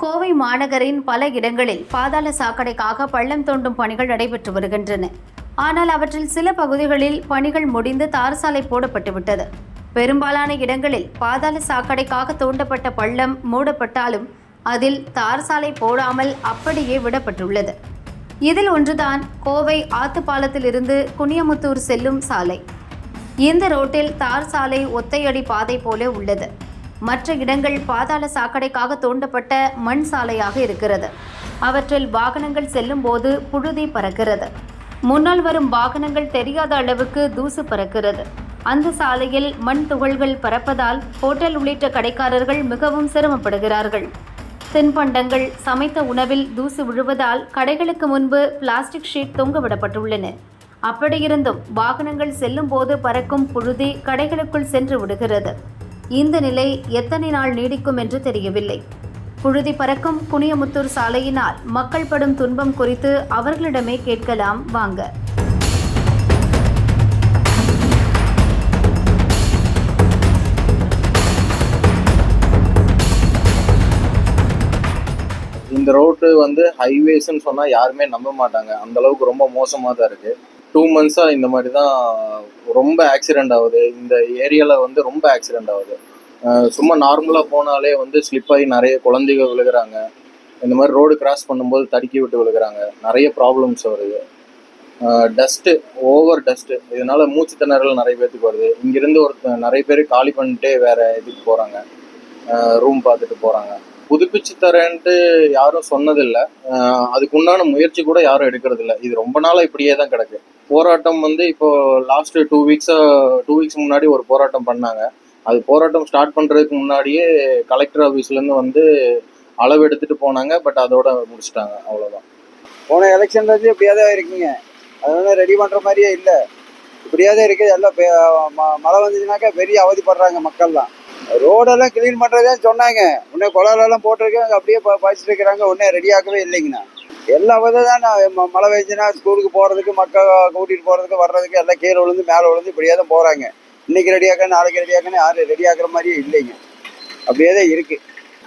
கோவை மாநகரின் பல இடங்களில் பாதாள சாக்கடைக்காக பள்ளம் தோண்டும் பணிகள் நடைபெற்று வருகின்றன. ஆனால் அவற்றில் சில பகுதிகளில் பணிகள் முடிந்து தார் சாலை போடப்பட்டுவிட்டது பெரும்பாலான இடங்களில் பாதாள சாக்கடைக்காக தோண்டப்பட்ட பள்ளம் மூடப்பட்டாலும் அதில் தார் சாலை போடாமல் அப்படியே விடப்பட்டுள்ளது. இதில் ஒன்றுதான் கோவை ஆத்துப்பாலத்திலிருந்து குனியமுத்தூர் செல்லும் சாலை. இந்த ரோட்டில் தார் சாலை ஒத்தையடி பாதை போல உள்ளது. மற்ற இடங்கள் பாதாள சாக்கடைக்காக தோண்டப்பட்ட மண் சாலையாக இருக்கிறது. அவற்றில் வாகனங்கள் செல்லும் போது புழுதி பறக்கிறது. முன்னால் வரும் வாகனங்கள் தெரியாத அளவுக்கு தூசு பறக்கிறது. அந்த சாலையில் மண் துகள்கள் பறப்பதால் ஹோட்டல் உள்ளிட்ட கடைக்காரர்கள் மிகவும் சிரமப்படுகிறார்கள். தின்பண்டங்கள் சமைத்த உணவில் தூசு விழுவதால் கடைகளுக்கு முன்பு பிளாஸ்டிக் ஷீட் தொங்கவிடப்பட்டுள்ளன. அப்படியிருந்தும் வாகனங்கள் செல்லும் போது பறக்கும் புழுதி கடைகளுக்குள் சென்று விடுகிறது. இந்த நிலை எத்தனை நாள் நீடிக்கும் என்று தெரியவில்லை. புழுதி பறக்கும் குனியமுத்தூர் சாலையினால் மக்கள் படும் துன்பம் குறித்து அவர்களிடமே கேட்கலாம் வாங்க. இந்த ரோட்டு வந்து ஹைவேஸ்ன்னு சொன்னால் யாருமே நம்ப மாட்டாங்க. அந்த அளவுக்கு ரொம்ப மோசமாக தான் இருக்குது டூ மந்த்ஸாக இந்த மாதிரி தான் ரொம்ப ஆக்சிடெண்ட் ஆகுது. இந்த ஏரியாவில் வந்து ரொம்ப ஆக்சிடெண்ட் ஆகுது. சும்மா நார்மலாக போனாலே வந்து ஸ்லிப் ஆகி நிறைய குழந்தைங்க விழுகிறாங்க. இந்த மாதிரி ரோடு கிராஸ் பண்ணும்போது தடுக்கி விட்டு விழுகிறாங்க. நிறைய ப்ராப்ளம்ஸ் வருது. டஸ்ட்டு ஓவர் டஸ்ட்டு இதனால் மூச்சு திணறல் நிறைய பேர்த்துக்கு வருது. இங்கேருந்து ஒரு நிறைய பேர் காலி பண்ணிட்டே வேறு இதுக்கு போகிறாங்க ரூம் பார்த்துட்டு போகிறாங்க புதுப்பிச்சு தரேன்ட்டு யாரும் சொன்னதில்லை. அதுக்கு உண்டான முயற்சி கூட யாரும் எடுக்கிறதில்ல. இது ரொம்ப நாளாக இப்படியே தான் கிடக்கு. போராட்டம் வந்து இப்போ லாஸ்ட் டூ வீக்ஸா டூ வீக்ஸ் முன்னாடி ஒரு போராட்டம் பண்ணாங்க. அது போராட்டம் ஸ்டார்ட் பண்ணுறதுக்கு முன்னாடியே கலெக்டர் ஆஃபீஸ்லேருந்து வந்து அளவு எடுத்துட்டு போனாங்க. பட் அதோட முடிச்சிட்டாங்க. அவ்வளோதான் போன எலெக்ஷன்ல இருந்து இப்படியே தான் இருக்கீங்க அதனால ரெடி பண்ணுற மாதிரியே இல்லை. இப்படியே தான் இருக்கு. எல்லாம் ம- மழை வந்துச்சுனாக்கா பெரிய அவதிப்படுறாங்க மக்கள்லாம். ரோடெல்லாம் கிளீன் பண்றதே சொன்னாங்க. உடனே குளம்லாம் போட்டிருக்காங்க அப்படியே ப- பாய்ச்சிட்டு இருக்கிறாங்க உடனே ரெடி ஆக்கவே இல்லைங்கண்ணா. எல்லா விதம் தான் ம- மழை பெஞ்சுன்னா ஸ்கூலுக்கு போறதுக்கு மக்கள் கூட்டிட்டு போறதுக்கு வர்றதுக்கு எல்லாம் கீழே விழுந்து மேலே விழுந்து இப்படியே தான் போறாங்க. இன்னைக்கு ரெடி நாளைக்கு ரெடியாக்கன்னு யாரும் ரெடி மாதிரியே இல்லைங்க. அப்படியே தான் இருக்கு.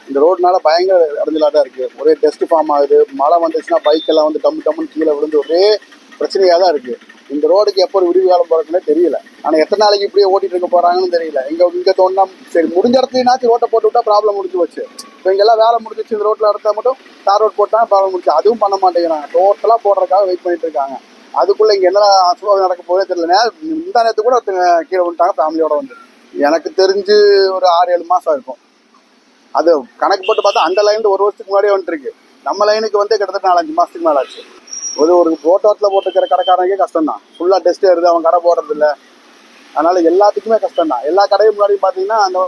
இந்த ரோடுனால பயங்கர இடைஞ்சலா தான் இருக்கு. ஒரே டெஸ்ட் ஃபார்ம் ஆகுது. மழை வந்துச்சுன்னா பைக் எல்லாம் வந்து டம்மு டம்முன்னு கீழே விழுந்து ஒரே பிரச்சனையாக தான் இருக்கு. இந்த ரோடுக்கு எப்போ ஒரு விடிவு காலம் பிறக்குன்னே தெரியல. ஆனால் எத்தனை நாளைக்கு இப்படியே ஓட்டிட்டு இருக்க போறாங்கன்னு தெரியல. இங்கே இங்கே தோணுனா சரி முடிஞ்ச இடத்துலனாச்சும் ரோட்டை போட்டு விட்டா ப்ராப்ளம் முடிஞ்சு போச்சு. இப்போ இங்கெல்லாம் வேலை முடிஞ்சிச்சு இந்த ரோட்டில் இடத்த மட்டும் தார் ரோட் போட்டால் ப்ராப்ளம் முடிச்சு அதுவும் பண்ண மாட்டேங்கிறாங்க. டோட்டலாக போடுறதுக்காக வெயிட் பண்ணிட்டு இருக்காங்க. அதுக்குள்ளே இங்கே என்ன அசுவாதம் நடக்க போதே தெரியல. இந்த நேரத்துக்கு கூட ஒருத்தங்க கீழே விட்டாங்க ஃபேமிலியோட வந்து. எனக்கு தெரிஞ்சு ஒரு ஆறு ஏழு மாதம் இருக்கும் அது கணக்கு போட்டு பார்த்தா அந்த லைன் ஒரு வருஷத்துக்கு முன்னாடியே வந்துட்டு நம்ம லைனுக்கு வந்து கிட்டத்தட்ட நாலஞ்சு மாதத்துக்கு மேலே ஆச்சு. ஒரு ஒரு ரோட்டோரத்தில் போட்டுக்கிற கடைக்காரனுக்கே கஷ்டம் தான் ஃபுல்லா டெஸ்ட் வருது அவன் கடை போடுறது இல்ல அதனால எல்லாத்துக்குமே கஷ்டம் தான் எல்லா கடையும் முன்னாடி பார்த்தீங்கன்னா அந்த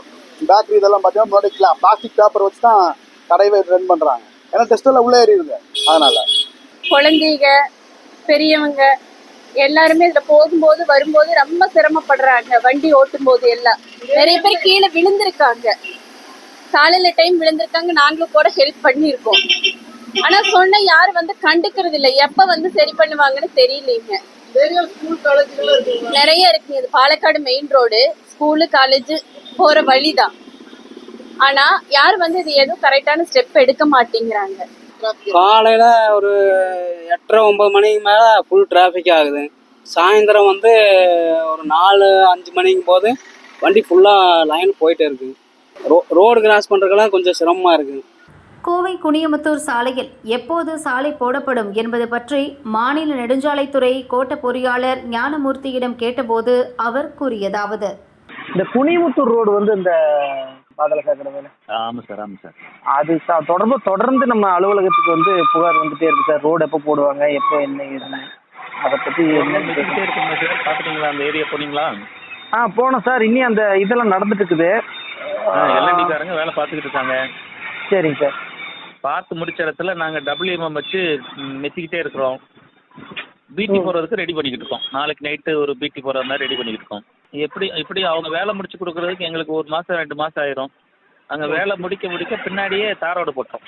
பேக்கரி இதெல்லாம் பார்த்தீங்கன்னா முன்னாடி பிளாஸ்டிக் பேப்பர் வச்சு தான் கடையை ரன் பண்றாங்க. ஏன்னா டெஸ்ட் உள்ளே ஏறிடுது. அதனால. குழந்தைங்க பெரியவங்க எல்லாருமே இதுல போகும்போது வரும்போது ரொம்ப சிரமப்படுறாங்க. வண்டி ஓட்டும் போது எல்லாம். நிறைய பேர் கீழே விழுந்திருக்காங்க. காலையில டைம் விழுந்திருக்காங்க. நாங்களும் கூட ஹெல்ப் பண்ணியிருக்கோம். ஆனா சொன்ன யாரும் வந்து கண்டுக்கிறது இல்ல. எப்ப வந்து சரி பண்ணுவாங்கன்னு தெரியலீங்க. நிறைய இருக்குங்க இது Palakkad main road school college போற வழிதான். ஆனா யார் வந்து இது எதுவும் கரெக்டான ஸ்டெப் எடுக்க மாட்டேங்கிறாங்க. காலையில் ஒரு எட்டரை ஒம்பது மணிக்கு மேலே ஃபுல் டிராஃபிக் ஆகுது. சாயந்தரம் வந்து ஒரு நாலு அஞ்சு மணிக்கும் போது வண்டி ஃபுல்லாக லைன் போயிட்டே இருக்கு. ரோ ரோடு கிராஸ் பண்ணுறதுக்கெல்லாம் கொஞ்சம் சிரமமாக இருக்குது கோவை குனியமுத்தூர் சாலையில் எப்போது சாலை போடப்படும் என்பது பற்றி மாநில நெடுஞ்சாலைத்துறை கோட்ட பொறியாளர் ஞானமூர்த்தியிடம் கேட்டபோது அவர் கூறியதாவது. இந்த குனிமுத்தூர் ரோடு வந்து இந்த ஆமாம் சார் ஆமாம் சார். அது தொடர்பு தொடர்ந்து நம்ம அலுவலகத்துக்கு வந்து புகார் வந்துட்டே இருக்கு சார். ரோடு எப்போ போடுவாங்க எப்போ என்ன ஏதுன்னு. அதை சார்? பார்த்துட்டீங்களா அந்த ஏரியா போனீங்களா? ஆ போனோம் சார். இனி அந்த இதெல்லாம் நடந்துட்டு இருக்குது. வேலை பார்த்துக்கிட்டு இருக்காங்க. சரிங்க சார். பார்த்து முடிச்ச இடத்துல நாங்கள் டபிள்யூஎம்எம் வச்சு ம், மெத்திக்கிட்டே இருக்கிறோம். பிடி போகிறதுக்கு ரெடி பண்ணிக்கிட்டு இருக்கோம். நாளைக்கு நைட்டு ஒரு பிடி போகிற மாதிரி ரெடி பண்ணிக்கிட்டு இருக்கோம். எப்படி இப்படி அவங்க வேலை முடிச்சு கொடுக்குறதுக்கு எங்களுக்கு ஒரு மாதம் ரெண்டு மாதம் ஆயிரும். அங்கே வேலை முடிக்க முடிக்க பின்னாடியே தாரோடு போட்டோம்.